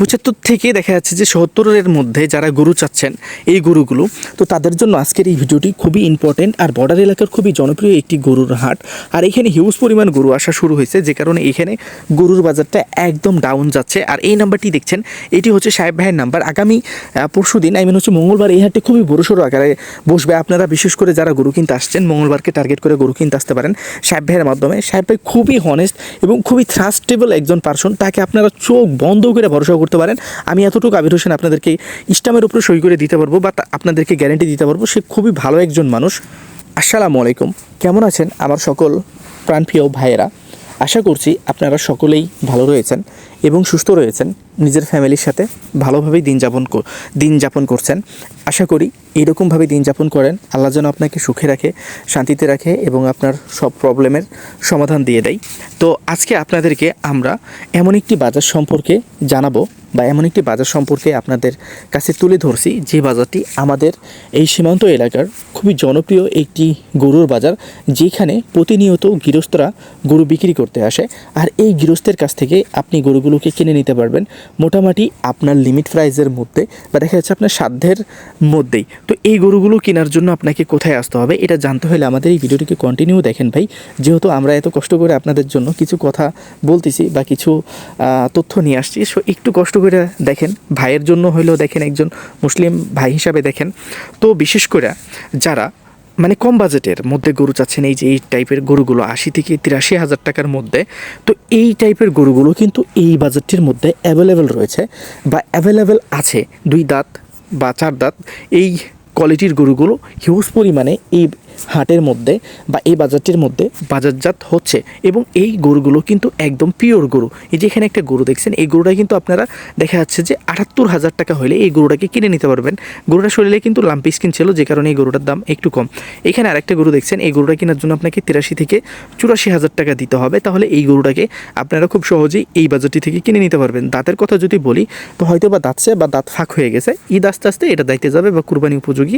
পঁচাত্তর থেকে দেখা যাচ্ছে যে সত্তরের মধ্যে যারা গরু চাচ্ছেন এই গরুগুলো, তো তাদের জন্য আজকের এই ভিডিওটি খুবই ইম্পর্টেন্ট আর বর্ডার এলাকার খুবই জনপ্রিয় একটি গরুর হাট। আর এখানে হিউজ পরিমাণ গরু আসা শুরু হয়েছে, যে কারণে এখানে গরুর বাজারটা একদম ডাউন যাচ্ছে। আর এই নাম্বারটি দেখছেন, এটি হচ্ছে সাহেব ভাইয়ের নাম্বার। আগামী পরশু দিন আই মিন হচ্ছে মঙ্গলবার, এই হাটটি খুবই বড়সড় আকারে বসবে। আপনারা বিশেষ করে যারা গরু কিনতে আসছেন, মঙ্গলবারকে টার্গেট করে গরু কিনতে আসতে পারেন সাহেব ভাইয়ের মাধ্যমে। সাহেব ভাই খুবই হনেস্ট এবং খুবই থ্রাস্টেবল একজন পার্সন তাকে আপনারা চোখ বন্ধ করে ভরসা পারেন। আমি এতটুকু আবির হোসেন আপনাদেরকে ইস্টামের উপরে সই করে দিতে পারব বা আপনাদেরকে গ্যারেন্টি দিতে পারব, সে খুবই ভালো একজন মানুষ। আসসালামু আলাইকুম। কেমন আছেন আমার সকল প্রাণপ্রিয় ভাইয়েরা? আশা করছি আপনারা সকলেই ভালো রয়েছেন এবং সুস্থ রয়েছেন। নিজের ফ্যামিলির সাথে ভালোভাবেই দিন যাপন দিন যাপন করছেন। আশা করি এইরকমভাবে দিন যাপন করেন, আল্লাহ যেন আপনাকে সুখে রাখে, শান্তিতে রাখে এবং আপনার সব প্রবলেমের সমাধান দিয়ে দেয়। তো আজকে আপনাদেরকে আমরা এমন একটি বাজার সম্পর্কে জানাব বা এমন একটি বাজার সম্পর্কে আপনাদের কাছে তুলে ধরছি, যে বাজারটি আমাদের এই সীমান্ত এলাকার খুবই জনপ্রিয় একটি গরুর বাজার, যেখানে প্রতিনিয়ত গৃহস্থরা গরু বিক্রি করতে আসে। আর এই গৃহস্থের কাছ থেকে আপনি গরুগুলোকে কিনে নিতে পারবেন মোটামুটি আপনার লিমিট প্রাইসের মধ্যে বা দেখা যাচ্ছে আপনার সাধ্যের মধ্যেই। তো এই গরুগুলো কেনার জন্য আপনাকে কোথায় আসতে হবে এটা জানতে হলে আমাদের এই ভিডিওটিকে কন্টিনিউ দেখেন ভাই। যেহেতু আমরা এত কষ্ট করে আপনাদের জন্য কিছু কথা বলতেছি বা কিছু তথ্য নিয়ে আসছি সো একটু কষ্ট করে দেখেন। ভাইয়ের জন্য হইলেও দেখেন একজন মুসলিম ভাই হিসাবে দেখেন। তো বিশেষ করে যারা মানে কম বাজেটের মধ্যে গরু চাচ্ছেন এই যে এই টাইপের গরুগুলো আশি থেকে তিরাশি হাজার টাকার মধ্যে। তো এই টাইপের গরুগুলো কিন্তু এই বাজেটটির মধ্যে অ্যাভেলেবেল রয়েছে বা অ্যাভেলেবেল আছে। দুই দাঁত বা চার দাঁত। এই কোয়ালিটির গরুগুলো হিউজ পরিমাণে এই হাটের মধ্যে বা এই বাজারটির মধ্যে বাজারজাত হচ্ছে। এবং এই গরুগুলো কিন্তু একদম পিওর গরু। এই যে এখানে একটা গরু দেখছেন, এই গরুটা কিন্তু আপনারা দেখা যাচ্ছে যে আটাত্তর হাজার টাকা হলে এই গরুটাকে কিনে নিতে পারবেন। গরুটা শরীরে কিন্তু লাম্পি স্কিন ছিল, যে কারণে এই গরুটার দাম একটু কম। এখানে আরেকটা গরু দেখছেন, এই গরুটা কেনার জন্য আপনাকে তিরাশি থেকে চুরাশি হাজার টাকা দিতে হবে। তাহলে এই গরুটাকে আপনারা খুব সহজেই এই বাজারটি থেকে কিনে নিতে পারবেন। দাঁতের কথা যদি বলি, তো হয়তো বা দাঁতছে বা দাঁত ফাঁক হয়ে গেছে। ঈদ আস্তে আস্তে এটা দায়িত্বে যাবে বা কুরবানি উপযোগী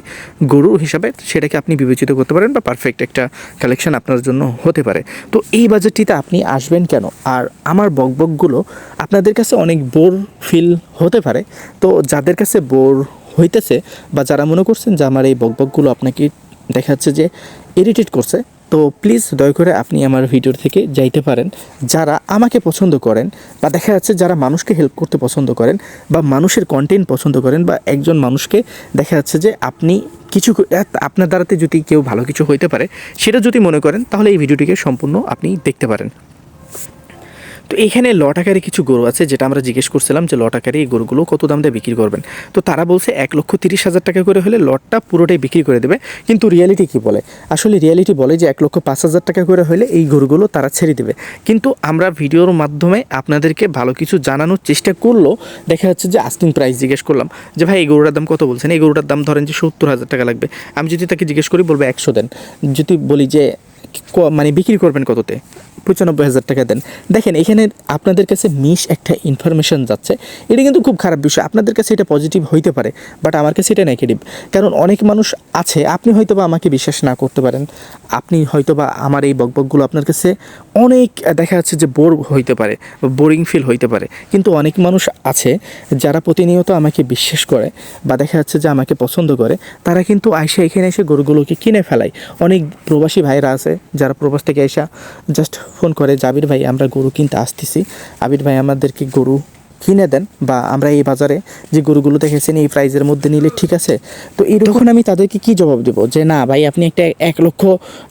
গরু হিসাবে সেটাকে আপনি বিবেচিত করতে পারেন বা পারফেক্ট একটা কালেকশন আপনার জন্য হতে পারে। তো এই বাজেটটিতে আপনি আসবেন কেন? আর আমার বকবকগুলো আপনাদের কাছে অনেক বোর ফিল হতে পারে। তো যাদের কাছে বোর হইতেছে বা যারা মনে করছেন যে আমার এই বকবকগুলো আপনাকে দেখা যাচ্ছে যে ইরিটেট করছে, তো প্লিজ দয়া করে আপনি আমার ভিডিওর থেকে যাইতে পারেন। যারা আমাকে পছন্দ করেন বা দেখা যাচ্ছে যারা মানুষকে হেল্প করতে পছন্দ করেন বা মানুষের কন্টেন্ট পছন্দ করেন বা একজন মানুষকে দেখা যাচ্ছে যে আপনি কিছু আপনার দ্বারাতে যদি কেউ ভালো কিছু হইতে পারে, সেটা যদি মনে করেন, তাহলে এই ভিডিওটিকে সম্পূর্ণ আপনি দেখতে পারেন। তো এখানে লট আকারে কিছু গরু আছে, যেটা আমরা জিজ্ঞেস করছিলাম যে লট আকারে এই গরুগুলো কত দাম দিয়ে বিক্রি করবেন। তো তারা বলছে এক লক্ষ তিরিশ হাজার টাকা করে হলে লটটা পুরোটাই বিক্রি করে দেবে। কিন্তু রিয়ালিটি কি বলে? আসলে রিয়ালিটি বলে যে এক লক্ষ পাঁচ হাজার টাকা করে হলে এই গরুগুলো তারা ছেড়ে দেবে। কিন্তু আমরা ভিডিওর মাধ্যমে আপনাদেরকে ভালো কিছু জানানোর চেষ্টা করল। দেখা যাচ্ছে যে আস্কিং প্রাইস জিজ্ঞেস করলাম যে, ভাই, এই গরুটার দাম কত বলছেন? এই গরুটার দাম ধরেন যে সত্তর হাজার টাকা লাগবে। আমি যদি তাকে জিজ্ঞেস করি, বলব একশো দেন। যদি বলি যে মানে বিক্রি করবেন কততে? পঁচানব্বই হাজার টাকা দেন। দেখেন, এখানে আপনাদের কাছে মিস একটা ইনফরমেশন যাচ্ছে। এটা কিন্তু খুব খারাপ বিষয়। আপনাদের কাছে এটা পজিটিভ হইতে পারে বাট আমার কাছে এটা নেগেটিভ কারণ অনেক মানুষ আছে, আপনি হয়তো বা আমাকে বিশ্বাস না করতে পারেন। আপনি হয়তো বা আমার এই বকবকগুলো আপনার কাছে অনেক, দেখা যাচ্ছে যে বোর হইতে পারে বোরিং ফিল হইতে পারে। কিন্তু অনেক মানুষ আছে, যারা প্রতিনিয়ত আমাকে বিশ্বাস করে, বা দেখা যাচ্ছে যে আমাকে পছন্দ করে, তারা কিন্তু আইসা এখানে এসে গরুগুলোকে কিনে ফেলায়। অনেক প্রবাসী ভাইরা আছে যারা প্রবাস থেকে আইসা জাস্ট ফোন করে জাবির ভাই, আমরা গরু কিনতে আসতেছি। আবির ভাই, আমাদেরকে গরু কিনে দেন বা আমরা এই বাজারে যে গরুগুলো দেখেছেন, এই প্রাইজের মধ্যে নিলে ঠিক আছে। তো এরকম আমি তাদেরকে কি জবাব দেবো? যে, না, ভাই, আপনি একটা এক লক্ষ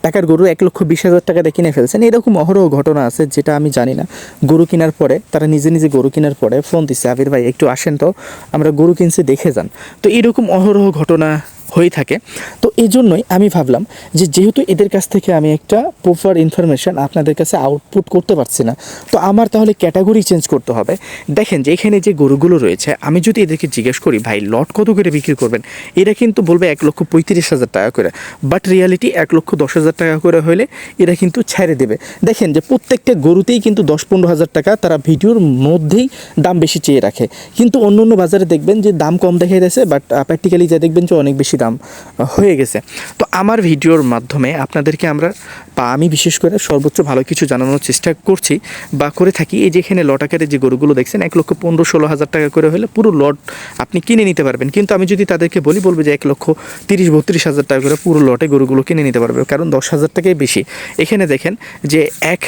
টাকার গরু এক লক্ষ বিশ হাজার টাকা দিয়ে কিনে ফেলছেন। এরকম অহরহ ঘটনা আছে যেটা আমি জানি না। গরু কেনার পরে, তারা নিজে নিজে গরু কেনার পরে ফোন দিচ্ছে আবির ভাই, একটু আসেন তো, আমরা গরু কিনছি, দেখে যান। তো এরকম অহরহ ঘটনা হয়ে থাকে। তো এই জন্যই আমি ভাবলাম যে যেহেতু এদের কাছ থেকে আমি একটা প্রপার ইনফরমেশান আপনাদের কাছে আউটপুট করতে পারছি না, তো আমার তাহলে ক্যাটাগরি চেঞ্জ করতে হবে। দেখেন যে এখানে যে গরুগুলো রয়েছে, আমি যদি এদেরকে জিজ্ঞেস করি, ভাই লট কত করে বিক্রি করবেন? এরা কিন্তু বলবে এক লক্ষ পঁয়ত্রিশ হাজার টাকা করে। বাট রিয়ালিটি এক লক্ষ দশ হাজার টাকা করে হলে এরা কিন্তু ছেড়ে দেবে। দেখেন যে প্রত্যেকটা গরুতেই কিন্তু দশ পনেরো হাজার টাকা তারা ভিডিওর মধ্যেই দাম বেশি চেয়ে রাখে। কিন্তু অন্য অন্য বাজারে দেখবেন যে দাম কম দেখা যাচ্ছে বাট প্র্যাকটিক্যালি যা দেখবেন যে অনেক বেশি দাম হয়ে গেছে। তো আমার ভিডিওর মাধ্যমে আপনাদেরকে আমরা বা আমি বিশেষ করে সর্বোচ্চ ভালো কিছু জানানোর চেষ্টা করছি বা করে থাকি। এই যেখানে লট আকারে যে গরুগুলো দেখছেন, এক লক্ষ পনেরো ষোলো হাজার টাকা করে হলে পুরো লট আপনি কিনে নিতে পারবেন। কিন্তু আমি যদি তাদেরকে বলি, বলব যে এক লক্ষ তিরিশ বত্রিশ হাজার টাকা করে পুরো লটে গরুগুলো কিনে নিতে পারবে, কারণ দশ হাজার টাকাই বেশি। এখানে দেখেন যে এক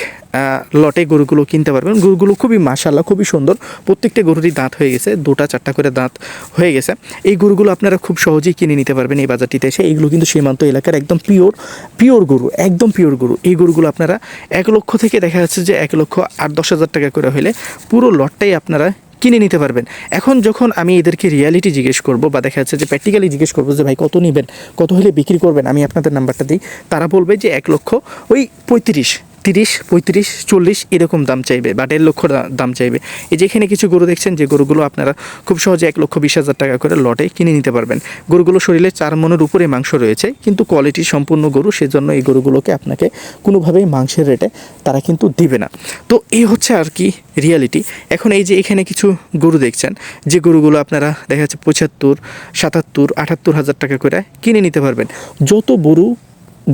লটে গরুগুলো কিনতে পারবেন। গরুগুলো খুবই মাশাল্লাহ খুবই সুন্দর। প্রত্যেকটা গরুরই দাঁত হয়ে গেছে, দুটা, চারটা করে দাঁত হয়ে গেছে। এই গরুগুলো আপনারা খুব সহজেই কিনে নিতে পারবেন এই বাজারটিতে এসে। এইগুলো কিন্তু সীমান্ত এলাকার একদম পিওর পিওর গরু, একদম পিওর গরু। এই গরুগুলো আপনারা এক লক্ষ থেকে দেখা যাচ্ছে যে এক লক্ষ আট, দশ হাজার টাকা করে হলে পুরো লটটাই আপনারা কিনে নিতে পারবেন। এখন যখন আমি এদেরকে রিয়ালিটি জিজ্ঞেস করব বা দেখা যাচ্ছে যে প্র্যাকটিক্যালি জিজ্ঞেস করব যে, ভাই, কত নেবেন? কত হলে বিক্রি করবেন? আমি আপনাদের নাম্বারটা দিই। তারা বলবে যে, এক লক্ষ, ওই পঁয়ত্রিশ। তিরিশ, পঁয়ত্রিশ, চল্লিশ এরকম দাম চাইবে বা দেড় লক্ষ দাম চাইবে। এই যে এখানে কিছু গরু দেখছেন যে গরুগুলো আপনারা খুব সহজে এক লক্ষ বিশ হাজার টাকা করে লটে কিনে নিতে পারবেন। গরুগুলো শরীরে চার মনের উপরে মাংস রয়েছে, কিন্তু কোয়ালিটি সম্পূর্ণ গরু, সেজন্য এই গরুগুলোকে আপনাকে কোনোভাবেই মাংসের রেটে তারা কিন্তু দিবে না। তো এই হচ্ছে আর কি রিয়ালিটি এখন এই যে এখানে কিছু গরু দেখছেন, যে গরুগুলো আপনারা দেখা যাচ্ছে পঁচাত্তর, সাতাত্তর, আটাত্তর হাজার টাকা করে কিনে নিতে পারবেন। যত গরু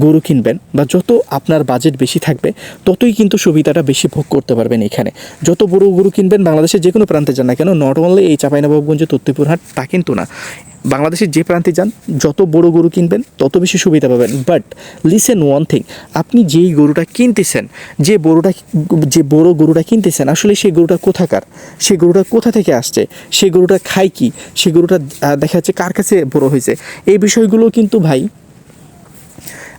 গরু কিনবেন বা যত আপনার বাজেট বেশি থাকবে, ততই কিন্তু সুবিধাটা বেশি ভোগ করতে পারবেন এখানে। যত বড় গরু কিনবেন, বাংলাদেশের যে কোনো প্রান্তে যান না কেন নট অনলি এই চাঁপাইনবাবগঞ্জ তত্ত্বপুর হাট তা কিন্তু না। বাংলাদেশের যে প্রান্তে যান, যত বড় গরু কিনবেন, তত বেশি সুবিধা পাবেন। বাট লিসেন ওয়ান থিং আপনি যেই গরুটা কিনতেছেন, যে গরুটা যে বড় গরুটা কিনতেছেন, আসলে সেই গরুটা কোথাকার? সেই গরুটা কোথা থেকে আসছে? সেই গরুটা খায় কি? সেই গরুটা দেখা যাচ্ছে কার কাছে বড় হয়েছে? এই বিষয়গুলো কিন্তু ভাই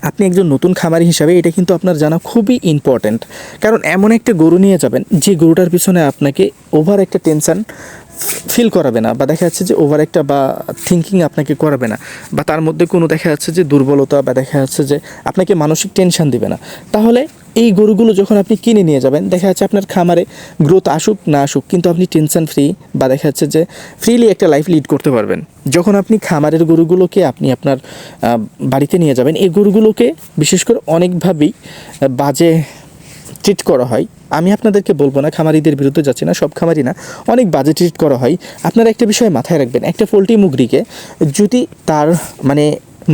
আপনি একজন নতুন খামারি হিসাবে এটা কিন্তু আপনার জানা খুবই ইম্পর্ট্যান্ট কারণ এমন একটা গরু নিয়ে যাবেন, যে গরুটার পিছনে আপনাকে ওভার একটা টেনশান ফিল করাবে না, বা দেখা যাচ্ছে যে ওভার একটা বা থিঙ্কিং আপনাকে করাবে না, বা তার মধ্যে কোনো দেখা যাচ্ছে যে দুর্বলতা, বা দেখা যাচ্ছে যে আপনাকে মানসিক টেনশান দিবে না। তাহলে এই গরুগুলো যখন আপনি কিনে নিয়ে যাবেন, দেখা যাচ্ছে আপনার খামারে গ্রোথ আসুক না আসুক, কিন্তু আপনি টেনশন ফ্রি বা দেখা যাচ্ছে যে ফ্রিলি একটা লাইফ লিড করতে পারবেন। যখন আপনি খামারের গরুগুলোকে আপনি আপনার বাড়িতে নিয়ে যাবেন, এই গরুগুলোকে বিশেষ করে অনেকভাবেই বাজে ট্রিট করা হয়। আমি আপনাদেরকে বলব না, খামারিদের বিরুদ্ধে যাচ্ছি না, সব খামারি না, অনেক বাজে ট্রিট করা হয়। আপনারা একটা বিষয় মাথায় রাখবেন, একটা পোলট্রি মুগরিকে যদি তার মানে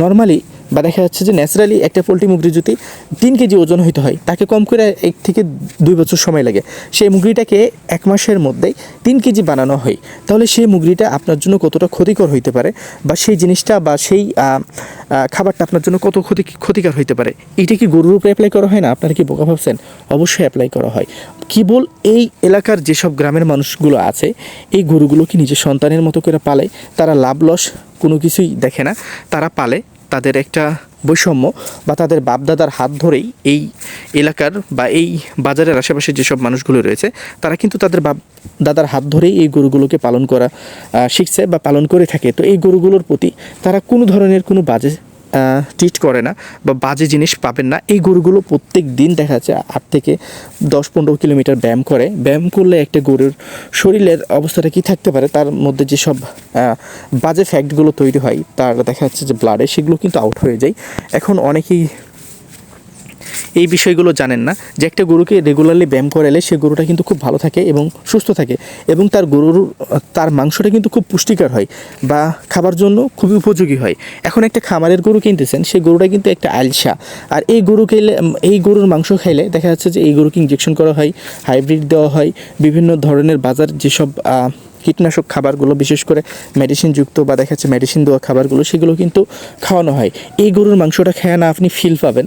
নর্মালি বা দেখা যাচ্ছে যে ন্যাচারালি একটা পোলট্রি মুগরি যদি তিন কেজি ওজন হইতে হয়, তাকে কম করে এক থেকে দুই বছর সময় লাগে। সেই মুগরিটাকে এক মাসের মধ্যেই তিন কেজি বানানো হয়। তাহলে সেই মুগরিটা আপনার জন্য কতটা ক্ষতিকর হইতে পারে বা সেই জিনিসটা বা সেই খাবারটা আপনার জন্য কত ক্ষতি, ক্ষতিকর হইতে পারে এইটা কি গরুর উপরে অ্যাপ্লাই করা হয় না? আপনারা কি বোকা ভাবছেন? অবশ্যই অ্যাপ্লাই করা হয়। কেবল এই এলাকার যেসব গ্রামের মানুষগুলো আছে, এই গরুগুলোকে নিজের সন্তানের মতো করে পালে? তারা লাভ লস কোনো কিছুই দেখে না। তারা পালে তাদের একটা বৈষম্য বা তাদের বাপদাদার হাত ধরেই এই এলাকার বা এই বাজারের আশেপাশে যেসব মানুষগুলো রয়েছে, তারা কিন্তু তাদের বাপ দাদার হাত ধরেই এই গরুগুলোকে পালন করা শিখছে বা পালন করে থাকে। তো এই গরুগুলোর প্রতি তারা কোনো ধরনের কোনো বাজে ট্রিট করে না বা বাজে জিনিস পাবেন না। এই গরুগুলো প্রত্যেক দিন দেখা যাচ্ছে আট থেকে দশ, পনেরো কিলোমিটার ব্যায়াম করে। ব্যায়াম করলে একটা গরুর শরীরের অবস্থাটা কি থাকতে পারে তার মধ্যে যেসব সব বাজে ফ্যাক্টগুলো তৈরি হয়, তার দেখা যাচ্ছে যে ব্লাডে সেগুলো কিন্তু আউট হয়ে যায়। এখন অনেকেই এই বিষয়গুলো জানেন না যে একটা গরুকে রেগুলারলি ব্যায়াম করালে সে গরুটা কিন্তু খুব ভালো থাকে এবং সুস্থ থাকে এবং তার গরুর, তার মাংসটা কিন্তু খুব পুষ্টিকর হয় বা খাবার জন্য খুবই উপযোগী হয়। এখন একটা খামারের গরু কিনতেছেন, সেই গরুটা কিন্তু একটা আলসা। আর এই গরু খেলে, এই গরুর মাংস খাইলে দেখা যাচ্ছে যে এই গরুকে ইঞ্জেকশন করা হয় হাইব্রিড দেওয়া হয়, বিভিন্ন ধরনের বাজার যেসব কীটনাশক খাবারগুলো, বিশেষ করে মেডিসিনযুক্ত বা দেখা যাচ্ছে মেডিসিন দেওয়া খাবারগুলো, সেগুলো কিন্তু খাওয়ানো হয়। এই গরুর মাংসটা খেয়ে না আপনি ফিল পাবেন।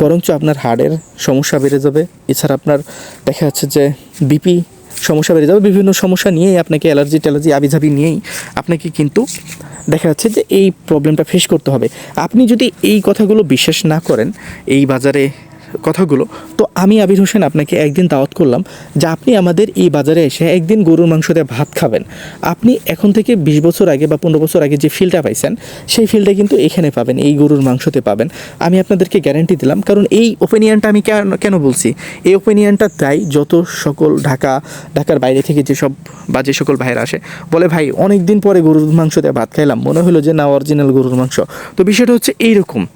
বরঞ্চ আপনার হার্টের সমস্যা বেড়ে যাবে। এছাড়া আপনার দেখা যাচ্ছে যে বিপি সমস্যা বেড়ে যাবে। বিভিন্ন সমস্যা নিয়েই আপনাকে অ্যালার্জি ট্যালার্জি আবিঝাবি নিয়েই আপনাকে কিন্তু দেখা যাচ্ছে যে এই প্রবলেমটা ফেস করতে হবে। আপনি যদি এই কথাগুলো বিশ্বাস না করেন, এই বাজারে কথাগুলো। তো আমি আবির হোসেন আপনাকে একদিন দাওয়াত করলাম যে আপনি আমাদের এই বাজারে এসে একদিন গরুর মাংস দিয়ে ভাত খাবেন। আপনি এখন থেকে বিশ বছর আগে বা পনেরো বছর আগে যে ফিলটা পাইছেন, সেই ফিলটা কিন্তু এখানে পাবেন, এই গরুর মাংসতে পাবেন। আমি আপনাদেরকে গ্যারান্টি দিলাম, কারণ এই ওপিনিয়নটা আমি কেন কেন বলছি? এই ওপিনিয়নটা তাই যত সকল ঢাকা, ঢাকার বাইরে থেকে যেসব বা যে সকল ভাইয়েরা আসে, বলে, ভাই অনেক দিন পরে গরুর মাংস দিয়ে ভাত খাইলাম। মনে হলো যে না অরিজিনাল গরুর মাংস। তো বিষয়টা হচ্ছে এইরকম।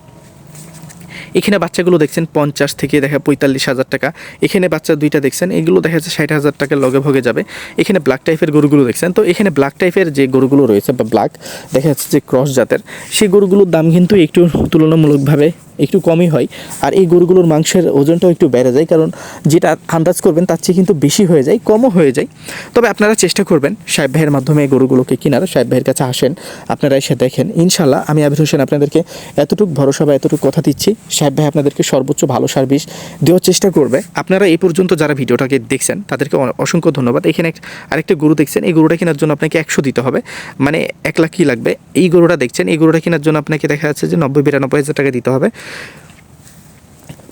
এখানে বাচ্চাগুলো দেখছেন পঞ্চাশ থেকে দেখা পঁয়তাল্লিশ হাজার টাকা। এখানে বাচ্চা দুইটা দেখছেন, এগুলো দেখা যাচ্ছে ষাট হাজার টাকার লগে ভগে যাবে। এখানে ব্ল্যাক টাইপের গরুগুলো দেখছেন, তো এখানে ব্ল্যাক টাইপের যে গরুগুলো রয়েছে বা ব্ল্যাক দেখা যাচ্ছে যে ক্রস জাতের, সেই গরুগুলোর দাম কিন্তু একটু তুলনামূলকভাবে একটু কমই হয়। আর এই গরুগুলোর মাংসের ওজনটাও একটু বেড়ে যায়, কারণ যেটা আন্দাজ করবেন তার চেয়ে কিন্তু বেশি হয়ে যায়, কমও হয়ে যায়। তবে আপনারা চেষ্টা করবেন সাহেব ভাইয়ের মাধ্যমে এই গরুগুলোকে কেনার, সাহেব ভাইয়ের কাছে আসেন, আপনারা এসে দেখেন। ইনশাল্লাহ আমি আবির হোসেন আপনাদেরকে এতটুকু ভরসা বা এতটুকু কথা দিচ্ছি। সাহেব ভাই আপনাদেরকে সর্বোচ্চ ভালো সার্ভিস দেওয়ার চেষ্টা করবে। আপনারা এই পর্যন্ত যারা ভিডিওটাকে দেখছেন, তাদেরকে অসংখ্য ধন্যবাদ। এখানে আরেকটা গরু দেখছেন, এই গরুটা কেনার জন্য আপনাকে একশো দিতে হবে। মানে এক লাখ কি লাগবে? এই গরুটা দেখছেন, এই গরুটা কেনার জন্য আপনাকে দেখা যাচ্ছে যে নব্বই, বিরানব্বই হাজার টাকা দিতে হবে।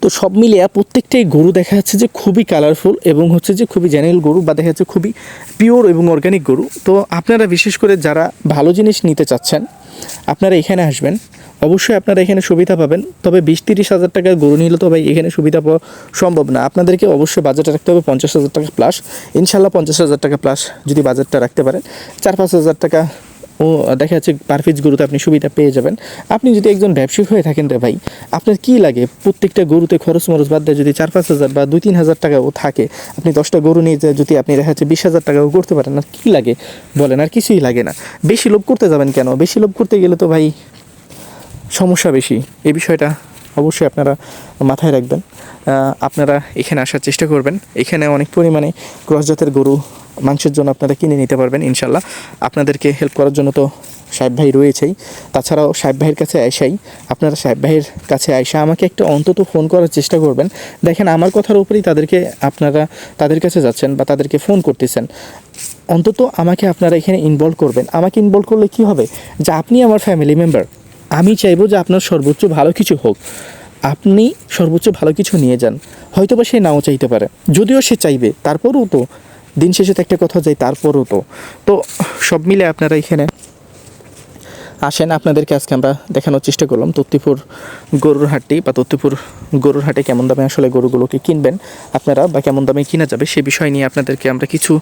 তো সব মিলিয়ে প্রত্যেকটাই গরু দেখা যাচ্ছে যে খুবই কালারফুল এবং হচ্ছে যে খুবই জেনারেল গরু বা দেখা যাচ্ছে খুবই পিওর এবং অর্গানিক গরু। তো আপনারা বিশেষ করে যারা ভালো জিনিস নিতে চাচ্ছেন, আপনারা এখানে আসবেন। অবশ্যই আপনারা এখানে সুবিধা পাবেন। তবে বিশ তিরিশ হাজার টাকার গরু নিলে তো ভাই এখানে সুবিধা পাওয়া সম্ভব না। আপনাদেরকে অবশ্যই বাজেটে রাখতে হবে পঞ্চাশ হাজার টাকা প্লাস ইনশাল্লাহ পঞ্চাশ হাজার টাকা প্লাস যদি বাজেটটা রাখতে পারেন। চার পাঁচ হাজার টাকা ও দেখা যাচ্ছে পার পিস গরুতে আপনি সুবিধা পেয়ে যাবেন। আপনি যদি একজন ব্যবসায়ী হয়ে থাকেন রে ভাই, আপনার কি লাগে? প্রত্যেকটা গরুতে খরচ মরচ বাদ দিয়ে যদি চার পাঁচ হাজার বা দুই তিন হাজার টাকাও থাকে, আপনি দশটা গরু নিয়ে যায় যদি আপনি দেখা যাচ্ছে বিশ হাজার টাকাও করতে পারেন, আর কী লাগে বলেন? আর কিছুই লাগে না। বেশি লোভ করতে যাবেন কেন? বেশি লোভ করতে গেলে তো ভাই সমস্যা বেশি। এই বিষয়টা অবশ্যই আপনারা মাথায় রাখবেন। আপনারা এখানে আসার চেষ্টা করবেন। এখানে অনেক পরিমাণে ক্রস জাতের গরু, মাংসের জন্য আপনারা কিনে নিতে পারবেন ইনশাল্লাহ আপনাদেরকে হেল্প করার জন্য তো সাহেব ভাই রয়েছেই। তাছাড়াও সাহেব ভাইয়ের কাছে আয়সাই আপনারা সাহেব ভাইয়ের কাছে আয়সা আমাকে একটা অন্তত ফোন করার চেষ্টা করবেন। দেখেন, আমার কথার উপরেই তাদেরকে আপনারা, তাদের কাছে যাচ্ছেন বা তাদেরকে ফোন করতেছেন। অন্তত আমাকে আপনারা এখানে ইনভলভ করবেন। আমাকে ইনভলভ করলে কি হবে? যে আপনি আমার ফ্যামিলি মেম্বার আমি চাইব যে আপনার সর্বোচ্চ ভালো কিছু হোক। আপনি সর্বোচ্চ ভালো কিছু নিয়ে যান। হয়তো বা সে নাও চাইতে পারে। যদিও সে চাইবে, তারপরও তো দিন শেষে তো একটা কথা যায়, তারপরও তো। তো সব মিলে আপনারা এখানে আসেন, আপনাদেরকে আজকে আমরা দেখানোর চেষ্টা করলাম তত্তিপুর গরুর হাটটি বা তত্তিপুর গরুর হাটে কেমন দামে আসলে গরুগুলোকে কিনবেন, আপনারা বা কেমন দামে কিনা যাবে সে বিষয় নিয়ে আপনাদেরকে আমরা কিছু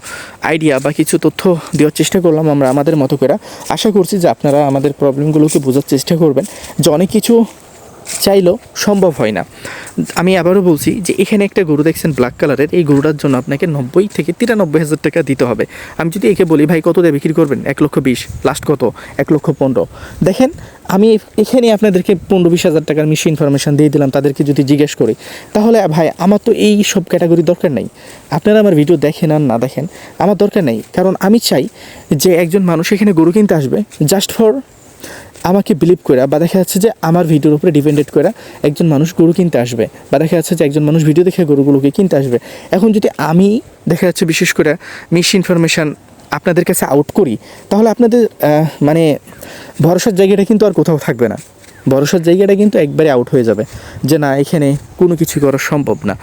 আইডিয়া বা কিছু তথ্য দেওয়ার চেষ্টা করলাম আমরা আমাদের মতো করে আশা করছি যে আপনারা আমাদের প্রবলেমগুলোকে বোঝার চেষ্টা করবেন, যে অনেক কিছু চাইলেও সম্ভব হয় না। আমি আবারও বলছি যে এখানে একটা গরু দেখছেন ব্ল্যাক কালারের এই গরুটার জন্য আপনাকে নব্বই থেকে তিরানব্বই হাজার টাকা দিতে হবে। আমি যদি একে বলি, ভাই, কত দিয়ে বিক্রি করবেন? এক লক্ষ বিশ লাস্ট কত? এক লক্ষ পনেরো। দেখেন, আমি এখানে আপনাদেরকে পনেরো বিশ হাজার টাকার মিশি ইনফরমেশান দিয়ে দিলাম, তাদেরকে যদি জিজ্ঞেস করি। তাহলে, ভাই, আমার তো এই সব ক্যাটাগরি দরকার নেই। আপনারা আমার ভিডিও দেখেন আর না দেখেন, আমার দরকার নেই। কারণ আমি চাই যে একজন মানুষ এখানে গরু কিনতে আসবে জাস্ট ফর আমাকে বিলিভ করে বা দেখা যাচ্ছে যে আমার ভিডিওর উপরে ডিপেন্ডেড করে একজন মানুষ গরু কিনতে আসবে বা দেখা যাচ্ছে যে একজন মানুষ ভিডিও দেখে গরুগুলোকে কিনতে আসবে। এখন যদি আমি দেখা যাচ্ছে বিশেষ করে মিস ইনফরমেশান আপনাদের কাছে আউট করি, তাহলে আপনাদের মানে ভরসার জায়গাটা কিন্তু আর কোথাও থাকবে না। ভরসার জায়গাটা কিন্তু একবারে আউট হয়ে যাবে। যে না, এখানে কোনো কিছু করা সম্ভব না।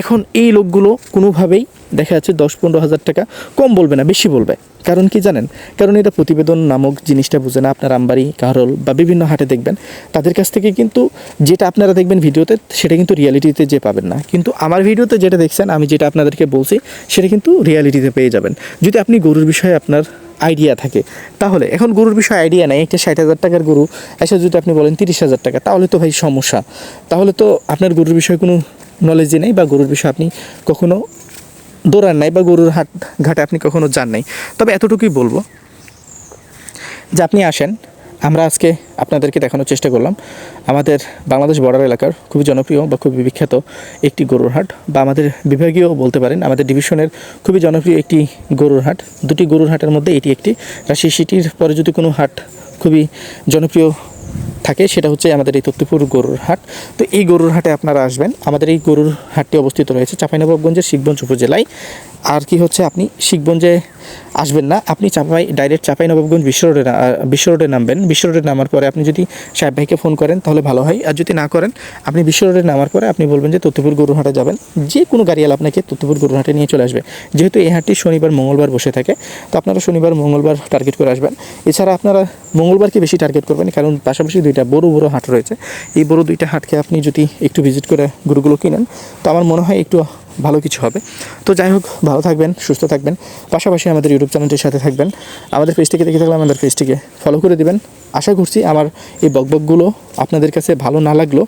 এখন এই লোকগুলো কোনোভাবেই দেখা যাচ্ছে দশ পনেরো হাজার টাকা কম বলবে না, বেশি বলবে। কারণ কি জানেন? কারণ এটা প্রতিবেদন নামক জিনিসটা বুঝে না, আপনার আমবাড়ি কারল বা বিভিন্ন হাটে দেখবেন। তাদের কাছ থেকে কিন্তু যেটা আপনারা দেখবেন ভিডিওতে, সেটা কিন্তু রিয়ালিটিতে যে পাবেন না। কিন্তু আমার ভিডিওতে যেটা দেখছেন, আমি যেটা আপনাদেরকে বলছি, সেটা কিন্তু রিয়ালিটিতে পেয়ে যাবেন। যদি আপনি গরুর বিষয়ে আপনার আইডিয়া থাকে। তাহলে, এখন গরুর বিষয়ে আইডিয়া নাই, একটা ষাট হাজার টাকার গরু, এসে যদি আপনি বলেন তিরিশ হাজার টাকা, তাহলে তো ভাই সমস্যা। তাহলে তো আপনার গরুর বিষয়ে কোনো নলেজই নেই বা গরুর বিষয়ে আপনি কখনো দৌড়ান নাই বা গরুর হাট ঘাটে আপনি কখনো যান নাই। তবে এতটুকুই বলব যে আপনি আসেন আমরা আজকে আপনাদেরকে দেখানোর চেষ্টা করলাম। আমাদের বাংলাদেশ বর্ডার এলাকার খুবই জনপ্রিয় বা খুবই বিখ্যাত একটি গরুর হাট বা আমাদের বিভাগীয় বলতে পারেন, আমাদের ডিভিশনের খুবই জনপ্রিয় একটি গরুর হাট। দুটি গরুর হাটের মধ্যে এটি একটি। রাজশাহী সিটির পরে যদি কোনো হাট খুবই জনপ্রিয় থাকে, সেটা হচ্ছে আমাদের এই তত্ত্বপুর গরুর হাট। তো এই গরুর হাটে আপনারা আসবেন। আমাদের এই গরুর হাটটি অবস্থিত রয়েছে চাঁপাইনবাবগঞ্জের শিখগঞ্জ উপজেলায়। আর কি হচ্ছে, আপনি শিখগঞ্জে আসবেন না। আপনি চাপাই ডাইরেক্ট চাঁপাইনবাবগঞ্জ বিশ্ব রোডে বিশ্ব রোডে নামবেন। বিশ্ব রোডে নামার পরে আপনি যদি সাহেব ভাইকে ফোন করেন, তাহলে ভালো হয়। আর যদি না করেন, আপনি বিশ্ব রোডে নামার পরে আপনি বলবেন যে তত্ত্বপুর গরুর হাটে যাবেন। যে কোনো গাড়িয়াল আপনাকে তত্ত্বপুর গরুর হাটে নিয়ে চলে আসবে। যেহেতু এই হাটটি শনিবার, মঙ্গলবার বসে থাকে, তো আপনারা শনিবার, মঙ্গলবার টার্গেট করে আসবেন। এছাড়া আপনারা মঙ্গলবারকে বেশি টার্গেট করবেন, কারণ পাশাপাশি দুইটা বড় বড় হাট রয়েছে। এই বড় দুইটা হাটকে আপনি যদি একটু ভিজিট করে গরুগুলো কিনেন, তো আমার মনে হয় একটু ভালো কিছু হবে। তো যাই হোক, ভালো থাকবেন, সুস্থ থাকবেন। পাশাপাশি আমাদের ইউটিউব চ্যানেলটির সাথে থাকবেন। আমাদের পেজটিকে দেখে থাকলে আমাদের পেজটিকে ফলো করে দিবেন। আশা করছি আমার এই বকবকগুলো আপনাদের কাছে ভালো না লাগল,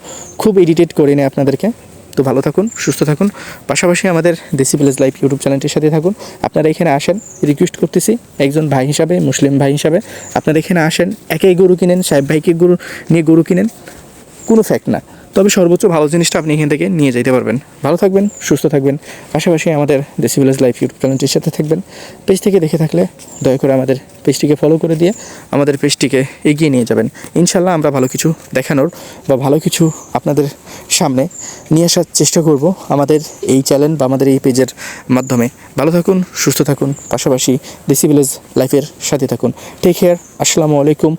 খুব এডিটেড করে নেয় আপনাদেরকে। তো ভালো থাকুন, সুস্থ থাকুন। পাশাপাশি আমাদের দেশি ভিলেজ লাইফ ইউটিউব চ্যানেলটির সাথে থাকুন। আপনারা এখানে আসেন রিকোয়েস্ট করতেছি, একজন ভাই হিসাবে, মুসলিম ভাই হিসাবে। আপনারা এখানে আসেন, একাই গরু কিনেন, সাহেব ভাইকে গরু নিয়ে গরু কিনেন। কোনো ফ্যাক্ট না। তবে সর্বোচ্চ ভালো জিনিসটা আপনি এখান থেকে নিয়ে যেতে পারবেন। ভালো থাকবেন, সুস্থ থাকবেন, পাশাপাশি আমাদের দেশি ভিলেজ লাইফ ইউটিউব চ্যানেলটির সাথে থাকবেন। পেজ থেকে দেখে থাকলে দয়া করে আমাদের পেজটিকে ফলো করে দিয়ে আমাদের পেজটিকে এগিয়ে নিয়ে যাবেন। ইনশাল্লাহ আমরা ভালো কিছু দেখানোর বা ভালো কিছু আপনাদের সামনে নিয়ে আসার চেষ্টা করব আমাদের এই চ্যানেল বা আমাদের এই পেজের মাধ্যমে। ভালো থাকুন, সুস্থ থাকুন, পাশাপাশি দেশি ভিলেজ লাইফের সাথে থাকুন। টেক কেয়ার আসসালামু আলাইকুম।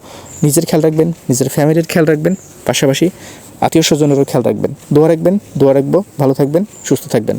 নিজের খেয়াল রাখবেন, নিজের ফ্যামিলির খেয়াল রাখবেন, পাশাপাশি আত্মীয় স্বজনেরও খেয়াল রাখবেন। দোয়া রাখবেন দোয়া রাখব ভালো থাকবেন সুস্থ থাকবেন।